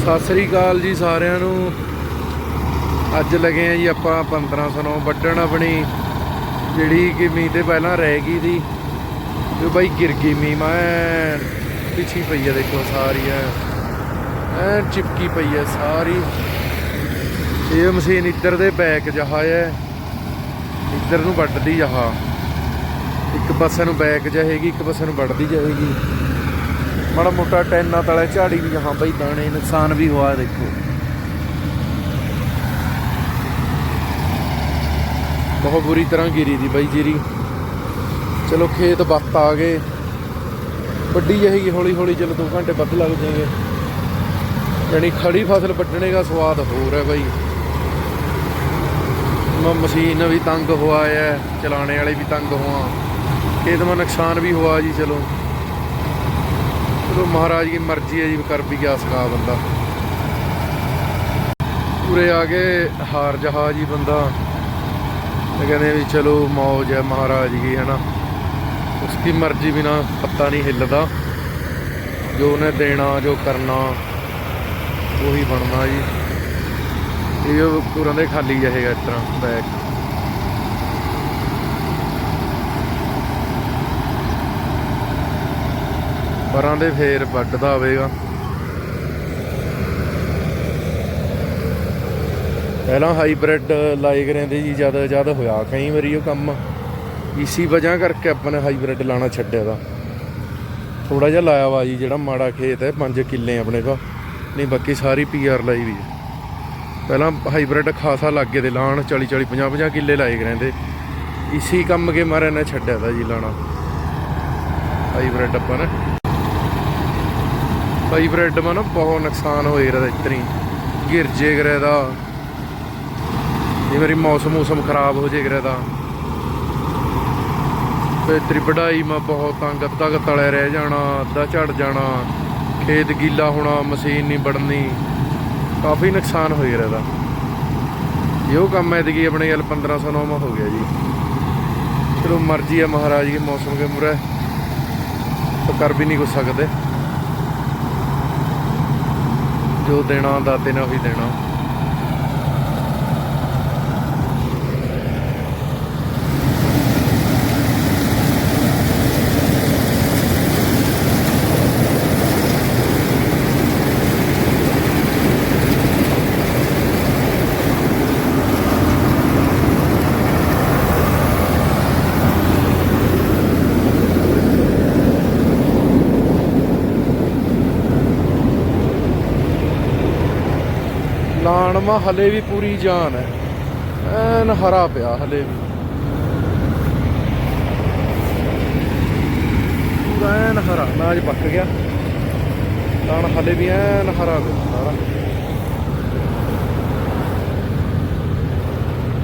ਸਤਿ ਸ੍ਰੀ ਅਕਾਲ ਜੀ ਸਾਰਿਆਂ ਨੂੰ। ਅੱਜ ਲੱਗੇ ਆ ਜੀ ਆਪਾਂ 1509 ਵੱਢਣ ਆਪਣੀ, ਜਿਹੜੀ ਕਿ ਮੀਂਹ ਤੇ ਪਹਿਲਾਂ ਰਹਿ ਗਈ ਸੀ। ਤੇ ਬਾਈ ਗਿਰ ਗਈ ਮੀਂਹ, ਮੈਂ ਪਿੱਛੀ ਪਈ ਆ ਦੇਖੋ ਸਾਰੀ, ਐ ਐ ਚਿਪਕੀ ਪਈ ਐ ਸਾਰੀ। ਇਹ ਮਸ਼ੀਨ ਇੱਧਰ ਦੇ ਬੈਕ ਜਹਾ ਐ, ਇੱਧਰ ਨੂੰ ਵੱਢਦੀ ਜਹਾ। ਇੱਕ ਪਾਸੇ ਨੂੰ ਬੈਕ ਜਾਏਗੀ ਇੱਕ ਪਾਸੇ ਨੂੰ ਵੱਢਦੀ ਜਾਏਗੀ ਮਾੜਾ ਮੋਟਾ ਟੈਨਾ ਤਲੇ ਝਾੜੀ ਵੀ ਹਾਂ ਬਈ, ਦਾਣੇ ਨੁਕਸਾਨ ਵੀ ਹੋਇਆ ਦੇਖੋ। ਬਹੁਤ ਬੁਰੀ ਤਰ੍ਹਾਂ ਗਿਰੀ ਦੀ ਬਾਈ ਜੀਰੀ। ਚਲੋ ਖੇਤ ਬੱਤ ਆ ਗਏ। ਵੱਡੀ ਜਾਏਗੀ ਹੌਲੀ ਹੌਲੀ ਚਲੋ 2 ਘੰਟੇ ਵੱਧ ਲੱਗ ਜਾਣਗੇ। ਯਾਨੀ ਖੜੀ ਫਸਲ ਵੱਢਣੇ ਦਾ ਸਵਾਦ ਹੋਰ ਹੈ ਬਾਈ। ਮੈਂ ਮਸ਼ੀਨ ਵੀ ਤੰਗ ਹੋਇਆ ਹੈ ਚਲਾਣੇ ਵਾਲੇ ਵੀ ਤੰਗ ਹੋਆ। ਖੇਤ ਮਾ ਨੁਕਸਾਨ ਵੀ ਹੋਆ ਜੀ, ਚਲੋ। ਚਲੋ ਮਹਾਰਾਜ ਦੀ ਮਰਜ਼ੀ ਹੈ ਜੀ ਕਰ ਵੀ ਗਿਆ ਸਕਾ ਬੰਦਾ। ਪੂਰੇ ਆ ਗਏ ਹਾਰ ਜਹਾਜ਼ ਹੀ ਬੰਦਾ। ਤੇ ਕਹਿੰਦੇ ਵੀ ਚਲੋ ਮੌਜ ਹੈ ਮਹਾਰਾਜ ਕੀ ਹੈ ਨਾ ਉਸकी ਮਰਜ਼ੀ ਬਿਨਾ ਪੱਤਾ ਨਹੀਂ ਹਿੱਲਦਾ। ਜੋ ਉਹਨੇ ਦੇਣਾ, ਜੋ ਕਰਨਾ, ਉਹੀ ਬਣਨਾ ਜੀ। ਇਹ ਪੂਰਾ ਦੇ ਖਾਲੀ ਜਾਏਗਾ ਇਸ ਤਰ੍ਹਾਂ ਬੈਗ ਪਰਾਂ ਦੇ ਫੇਰ ਵੱਢਦਾ ਆਵੇਗਾ ਪਹਿਲਾਂ ਹਾਈਬ੍ਰਿਡ ਲਾਏ ਕਰਿੰਦੇ ਜੀ ਜ਼ਿਆਦਾ ਜ਼ਿਆਦਾ ਹੋਇਆ ਕਈ ਵਾਰੀ ਉਹ ਕੰਮ। ਇਸੀ ਵਜ੍ਹਾ ਕਰਕੇ ਆਪਾਂ ਨੇ ਹਾਈਬ੍ਰਿਡ ਲਾਣਾ ਛੱਡਿਆ ਦਾ ਥੋੜਾ ਜਿਹਾ ਲਾਇਆ ਵਾ ਜੀ, ਜਿਹੜਾ ਮਾੜਾ ਖੇਤ ਹੈ 5 ਕਿੱਲੇ ਆਪਣੇ ਕੋ ਨਹੀਂ, ਬਾਕੀ ਸਾਰੀ ਪੀਆਰ ਲਾਈ ਵੀ ਪਹਿਲਾਂ ਹਾਈਬ੍ਰਿਡ ਖਾਸਾ ਲੱਗੇ ਦੇ ਲਾਣ 40 40 50 50 ਕਿੱਲੇ ਲਾਏ ਕਰਿੰਦੇ ਇਸੀ ਕੰਮ ਕੇ ਮਾਰੇ ਨੇ ਛੱਡਿਆ ਦਾ ਜੀ ਲਾਣਾ। ਹਾਈਬ੍ਰਿਡ ਆਪਾਂ ਨੇ। ਹਾਈਬ੍ਰਿਡ ਮਾ ਨਾ ਬਹੁਤ ਨੁਕਸਾਨ ਹੋਏ ਰਦਾ ਇਤਨੀ। ਗਿਰ ਜੇ ਕਰੇ ਦਾ ਇਹ ਮੇਰੀ ਮੌਸਮ ਮੌਸਮ ਖਰਾਬ ਹੋ ਜੇ ਕਰੇ ਦਾ ਤੇ ਤੇਰੀ ਵਢਾਈ ਮਾ ਬਹੁਤ ਤੰਗ, ਅੱਧਾ ਕੁ ਰਹਿ ਜਾਣਾ, ਅੱਧਾ ਝੜ ਜਾਣਾ। ਖੇਤ ਗੀਲਾ ਹੋਣਾ, ਮਸ਼ੀਨ ਨਹੀਂ ਵੜਨੀ ਕਾਫੀ ਨੁਕਸਾਨ ਹੋਈ ਰਹਦਾ ਇਹੋ ਕੰਮ ਐਤਕੀ ਆਪਣੇ ਗੱਲ 1509 ਮਾ ਹੋ ਗਿਆ ਜੀ। ਚਲੋ ਮਰਜ਼ੀ ਆ ਮਹਾਰਾਜ ਦੀ ਮੌਸਮ ਕੇ ਮੁਰੇ ਤਾਂ ਕਰ ਵੀ ਨਹੀਂ ਕੁਛ ਸਕਦੇ। ਜੋ ਦੇਣਾ ਦਾਤੇ ਨੇ ਉਹੀ ਦੇਣਾ। ਲਾਣ ਹਲੇ ਵੀ ਪੂਰੀ ਜਾਨ ਹੈ। ਐਨ ਹਰਾ ਪਿਆ ਹਲੇ ਵੀ। ਪੂਰਾ ਐਨ ਹਰਾ। ਨਾਜ ਪੱਕ ਗਿਆ। ਲਾਣ ਹਲੇ ਵੀ ਐਨ ਹਰਾ ਪਿਆ ਸਾਰਾ।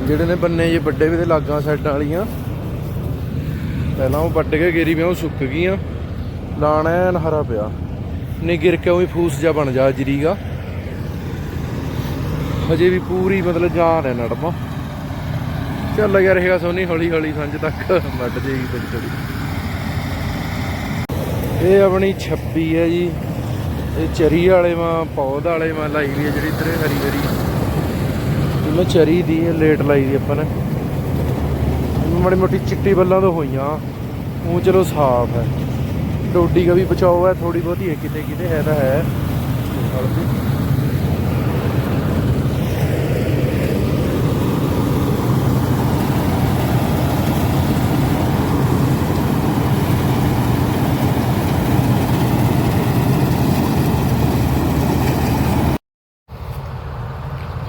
ਜਿਹੜੇ ਨੇ ਬੰਨੇ ਜੇ ਵੱਡੇ ਵੀ ਤੇ ਲਾਗਾਂ ਸਾਈਡਾਂ ਵਾਲੀਆਂ। ਪਹਿਲਾਂ ਉਹ ਵੱਢ ਕੇ ਗੇਰੀ ਵੀ ਉਹ ਸੁੱਕ ਗਈਆਂ। ਲਾਣ ਐਨ ਹਰਾ ਪਿਆ। ਨਹੀਂ ਗਿਰ ਕੇ ਉਹੀ ਫੂਸ ਜਾ ਬਣ ਜਾ ਜਰੀਗਾ। ਹਜੇ ਵੀ ਪੂਰੀ ਮਤਲਬ ਜਾਨ ਹੈ ਨੜਮਾ ਚੱਲ ਲੱਗਿਆ ਰਹੇਗਾ ਸੋਨੀ ਹੌਲੀ ਹੌਲੀ ਸੰਜ ਤੱਕ ਵੱਢ ਜੇਗੀ ਬੜੀ ਬੜੀ ਇਹ ਆਪਣੀ 26 ਹੈ ਜੀ। ਇਹ ਚਰੀ ਵਾਲੇ ਮਾ ਪੌਦ ਵਾਲੇ ਮਾ ਲਾਈ ਵੀ ਜਿਹੜੀ ਇਧਰੇ ਹਰੀ ਹਰੀ। ਜਿਵੇਂ ਚਰੀ ਦੀ ਹੈ, ਲੇਟ ਲਾਈ ਦੀ ਆਪਾਂ ਨੇ। ਮਾੜੀ ਮੋਟੀ ਚਿੱਟੀ ਬੱਲਾਂ ਤੋਂ ਹੋਈਆਂ। ਉਹ ਚਲੋ ਸਾਫ਼ ਹੈ। ਟੋਡੀ ਦਾ ਵੀ ਬਚਾਓ ਹੈ ਥੋੜੀ ਬਹੁਤੀ ਹੈ, ਕਿਤੇ ਕਿਤੇ ਹੈ ਤਾਂ ਹੈ।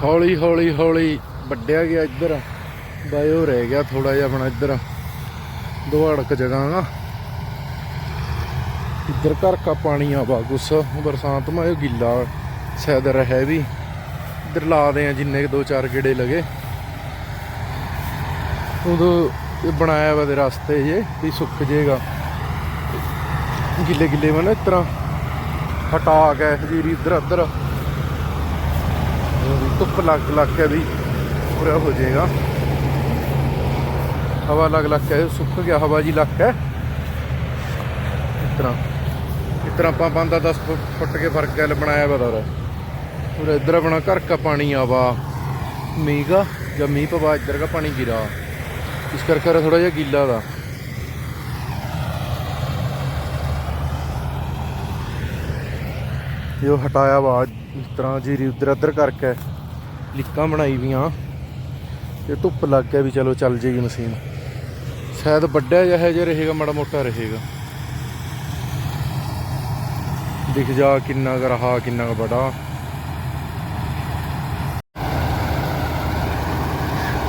ਹੌਲੀ ਹੌਲੀ ਹੌਲੀ ਵੱਡਿਆ ਗਿਆ ਇੱਧਰ। ਬਾਇਓ ਰਹਿ ਗਿਆ ਥੋੜਾ ਜਿਹਾ ਆਪਣਾ ਇੱਧਰ। ਦੋ ਅੜਕ ਜਗ੍ਹਾ ਨਾ ਇੱਧਰ ਘਰ ਕਾ ਪਾਣੀ ਆ ਵਾ ਗੁੱਸ ਬਰਸਾਤ ਮਾ ਇਹ ਗਿੱਲਾ ਸ਼ਾਇਦ ਰਹਿ ਵੀ। ਇੱਧਰ ਲਾਦੇ ਆ ਜਿੰਨੇ ਕੁ ਦੋ ਚਾਰ ਗੇੜੇ ਲਗੇ। ਉਦੋਂ ਇਹ ਬਣਾਇਆ ਵਾ ਦੇ ਰਸਤੇ ਜੇ ਵੀ ਸੁੱਕ ਜੇਗਾ। ਗਿੱਲੇ ਗਿੱਲੇ ਮਨ ਇਸ ਤਰ੍ਹਾਂ। ਹਟਾ ਕੇ ਜੀਰੀ ਇੱਧਰ ਉੱਧਰ ਧੁੱਪ ਲੱਗ ਲੱਗ ਕੇ ਵੀ ਪੂਰਾ ਹੋ ਜਾਏਗਾ। ਹਵਾ ਲੱਗ ਲੱਗ ਕੇ ਸੁੱਕ ਗਿਆ, ਹਵਾ ਜੀ ਲੱਗ ਕੇ ਇਸ ਤਰ੍ਹਾਂ ਇਸ ਤਰ੍ਹਾਂ ਆਪਾਂ ਬੰਦਾ ਦਸ ਫੁੱਟ ਕੇ ਫ਼ਰਕ ਗੱਲ ਬਣਾਇਆ ਬਦੌਰ ਪੂਰਾ ਇੱਧਰ ਆਪਣਾ ਘਰ ਕਾ ਪਾਣੀ ਆਵਾ, ਮੀਂਹ ਜਾਂ ਮੀਂਹ ਪਵਾ ਇੱਧਰ ਦਾ ਪਾਣੀ ਗਿਰਾ। ਇਸ ਕਰਕੇ ਥੋੜਾ ਜਿਹਾ ਗੀਲਾ ਦਾ ਇਹ ਹਟਾਇਆ ਵਾ, ਇਸ ਤਰ੍ਹਾਂ ਜੀ ਉਧਰ ਅਧਰ ਕਰਕੇ। ਲਿੱਕਾਂ ਬਣਾਈ ਵੀਆਂ। ਤੇ ਧੁੱਪ ਲੱਗ ਗਿਆ ਵੀ ਚਲੋ ਚੱਲ ਜੇਗੀ ਮਸ਼ੀਨ। ਸ਼ਾਇਦ ਵੱਡਾ ਜਿਹਾ ਜਿਹਾ ਰਹੇਗਾ, ਮਾੜਾ ਮੋਟਾ ਰਹੇਗਾ। ਦਿਖ ਜਾ ਕਿੰਨਾ ਕੁ ਰਹਾ, ਕਿੰਨਾ ਕੁ ਬੜਾ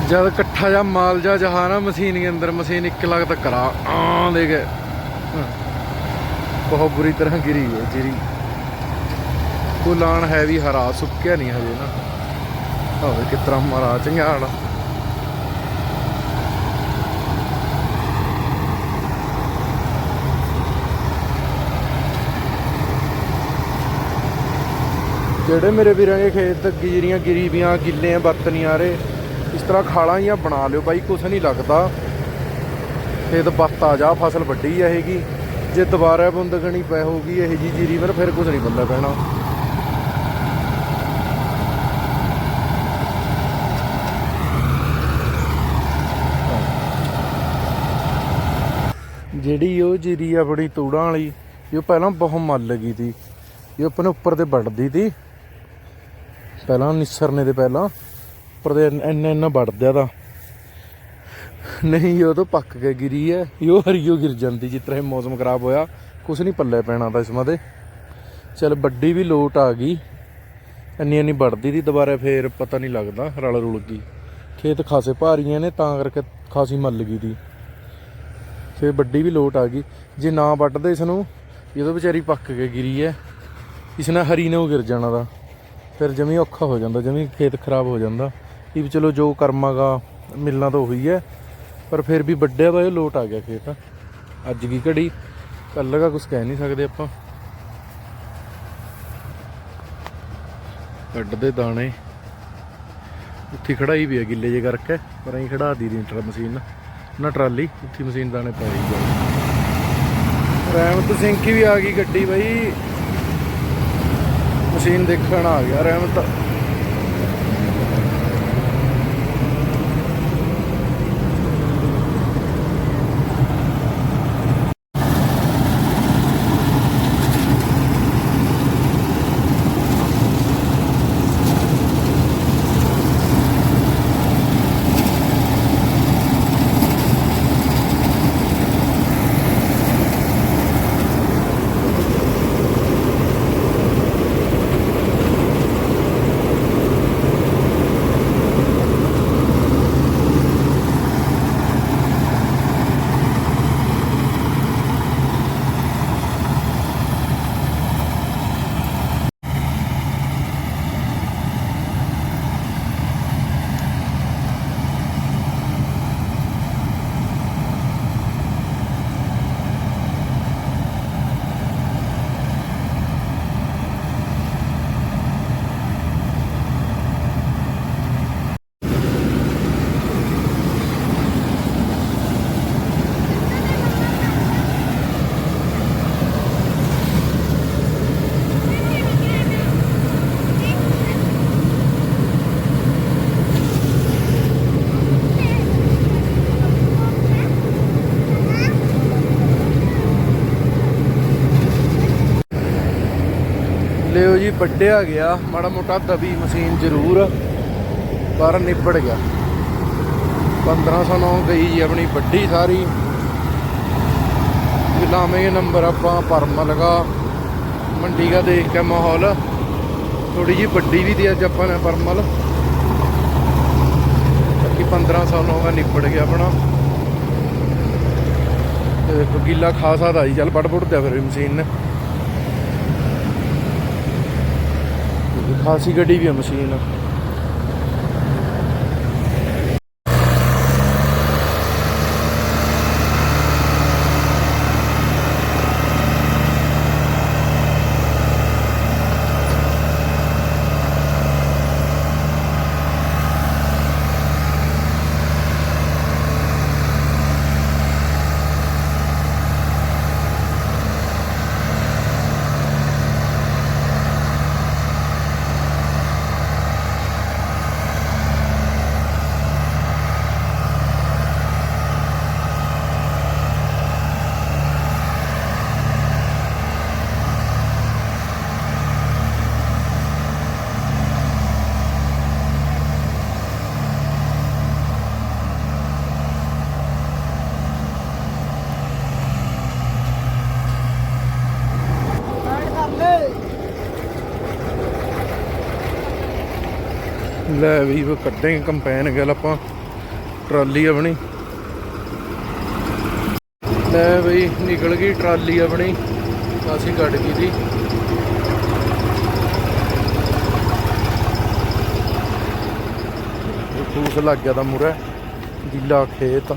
ਜਦ ਇਕੱਠਾ ਜਾਂ ਮਾਲ ਜਾ ਜਹਾ ਨਾ ਮਸ਼ੀਨ ਦੇ ਅੰਦਰ, ਮਸ਼ੀਨ ਇੱਕ ਲੱਖ ਤੱਕ ਕਰਾ। ਆਂ ਦੇ ਗਏ ਬਹੁਤ ਬੁਰੀ ਤਰ੍ਹਾਂ ਗਿਰੀ ਹੈ ਜਿਹੜੀ ਉਹ ਲਾਣ ਹੈ ਵੀ ਹਰਾ, ਸੁੱਕਿਆ ਨਹੀਂ ਹਜੇ ਨਾ। ਹੋਵੇ ਕਿਸ ਮਾਰਾ ਚੰਗਾੜ ਜਿਹੜੇ ਮੇਰੇ ਵੀਰਾਂ ਦੇ ਖੇਤ ਗਿਰੀਆਂ ਗਿਰੀ ਗਿੱਲੇ ਆ ਬੱਤ ਨਹੀਂ ਆ ਰਹੇ ਇਸ ਤਰ੍ਹਾਂ ਖਾਲਾਂ ਹੀ ਬਣਾ ਲਿਓ ਬਾਈ, ਕੁਛ ਨਹੀਂ ਲੱਗਦਾ। ਖੇਤ ਬੱਤ ਆ ਜਾ, ਫਸਲ ਵੱਡੀ ਆ ਹੈਗੀ ਜੇ ਦੁਬਾਰਾ ਬੁੰਦਗਣੀ ਪੈ ਹੋਗੀ ਇਹ ਜੀ ਜੀਰੀ ਪਰ ਫਿਰ ਕੁਛ ਨਹੀਂ ਬੰਦਾ ਪੈਣਾ ਜਿਹੜੀ ਉਹ ਜੀਰੀ ਆਪਣੀ ਤੂੜਾਂ ਵਾਲੀ, ਇਹ ਪਹਿਲਾਂ ਬਹੁਤ ਮੱਲ ਲੱਗੀ ਤੀ। ਇਹ ਆਪਣੇ ਉੱਪਰ ਤੇ ਵੱਢਦੀ ਤੀ। ਪਹਿਲਾਂ ਨਿਸਰਨੇ ਦੇ ਪਹਿਲਾਂ, ਉੱਪਰ ਦੇ ਇੰਨਾ ਇੰਨਾ ਵੱਢਦਿਆ ਤਾਂ। ਨਹੀਂ ਉਹ ਤਾਂ ਪੱਕ ਕੇ ਗਿਰੀ ਹੈ ਇਹ ਹਰੀਓ ਗਿਰ ਜਾਂਦੀ ਜਿਸ ਤਰ੍ਹਾਂ ਇਹ ਮੌਸਮ ਖਰਾਬ ਹੋਇਆ। ਕੁਛ ਨਹੀਂ ਪੱਲੇ ਪੈਣਾ ਤਾਂ ਇਸ ਮਦੇ ਚਲ ਵੱਡੀ ਵੀ ਲੋਟ ਆ ਗਈ। ਇੰਨੀ ਇੰਨੀ ਵੱਢਦੀ ਦੀ ਦੁਬਾਰਾ ਫੇਰ ਪਤਾ ਨਹੀਂ ਲੱਗਦਾ ਰਲ ਰੁਲ ਗਈ। ਖੇਤ ਖਾਸੇ ਭਾਰੀਆਂ ਨੇ, ਤਾਂ ਕਰਕੇ ਖਾਸੀ ਮੱਲ ਗਈ ਦੀ ਫਿਰ ਵੱਡੀ ਵੀ ਲੋਟ ਆ ਗਈ। ਜੇ ਨਾ ਵੱਢਦੇ ਇਸ ਨੂੰ ਜਦੋਂ ਵਿਚਾਰੀ ਪੱਕ ਕੇ ਗਿਰੀ ਹੈ ਇਸ ਨਾਲ ਹਰੀ ਨੇ ਉਹ ਗਿਰ ਜਾਣਾ ਦਾ। ਫਿਰ ਜਮੀ ਔਖਾ ਹੋ ਜਾਂਦਾ, ਜਮੀ ਖੇਤ ਖਰਾਬ ਹੋ ਜਾਂਦਾ। ਇਹ ਵੀ ਚਲੋ ਜੋ ਕਰਮਾਗਾ, ਮਿਲਣਾ ਤਾਂ ਉਹੀ ਹੈ ਪਰ ਫਿਰ ਵੀ ਵੱਡਿਆ ਦਾ ਇਹ ਲੋਟ ਆ ਗਿਆ ਖੇਤ। ਅੱਜ ਕੀ ਘੜੀ? ਕੱਲ ਦਾ ਕੁਝ ਕਹਿ ਨਹੀਂ ਸਕਦੇ ਆਪਾਂ। ਕੱਢਦੇ ਦਾਣੇ। ਉੱਥੇ ਖੜਾਈ ਵੀ ਹੈ ਗਿੱਲੇ ਜੇ ਕਰਕੇ, ਪਰ ਅਸੀਂ ਖੜਾ ਦੀ ਦੀ ਟਰ ਮਸ਼ੀਨ। ਨਾ ਟਰਾਲੀ, ਉੱਥੇ ਮਸ਼ੀਨ ਦਾਣੇ ਪਾਈ ਗਈ ਰਹਿਮਤ ਸਿੰਘ ਕੀ ਵੀ ਆ ਗਈ ਗੱਡੀ ਬਈ। ਮਸ਼ੀਨ ਦੇਖਣ ਆ ਗਿਆ, ਰਹਿਮਤ ਲਿਓ ਜੀ ਵੱਡਿਆ ਗਿਆ। ਮਾੜਾ ਮੋਟਾ ਦਬੀ ਮਸ਼ੀਨ ਜ਼ਰੂਰ, ਪਰ ਨਿਬੜ ਗਿਆ। 1509 ਗਈ ਜੀ ਆਪਣੀ ਵੱਡੀ ਸਾਰੀ। ਲਾਵੇਂਗੇ ਨੰਬਰ ਆਪਾਂ ਪਰਮ ਲਗਾ। ਮੰਡੀ ਦਾ ਦੇਖ ਕੇ ਮਾਹੌਲ। ਥੋੜੀ ਜੀ ਵੱਡੀ ਵੀ ਦੀ ਅੱਜ ਆਪਾਂ ਨੇ ਪਰਮਲ ਬਾਕੀ 1509 ਦਾ ਨਿਬੜ ਗਿਆ ਆਪਣਾ। ਤੇ ਦੇਖੋ ਗਿੱਲਾ ਖਾਸਾ ਦਾ ਜੀ, ਚੱਲ ਵੱਡ ਵੱਡ ਦਿਆ ਫਿਰ ਮਸ਼ੀਨ ਨੇ। ਖਾਸੀ ਗੱਡੀ ਵੀ ਹੈ ਮਸ਼ੀਨ। ਲੈ ਵੀ ਉਹ ਕੱਢੇ ਕੰਪੈਨ ਗੱਲ ਆਪਾਂ ਟਰਾਲੀ ਆਪਣੀ। ਲੈ ਬਈ ਨਿਕਲ ਗਈ ਟਰਾਲੀ ਆਪਣੀ ਅਸੀਂ ਕੱਢ ਗਈ ਸੀ ਫੂਸ ਲੱਗ ਗਿਆ ਤਾਂ ਮੁਰਾ ਗਿੱਲਾ ਖੇਤ।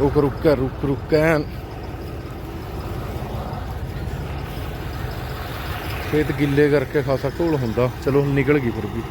ਰੁਕ ਰੁਕ ਕੇ ਰੁਕ ਰੁਕ ਕੇ ਖੇਤ ਗਿੱਲੇ ਕਰਕੇ ਖਾਸਾ ਘੋਲ ਹੁੰਦਾ, ਚਲੋ ਨਿਕਲ ਗਈ ਫਿਰ ਵੀ।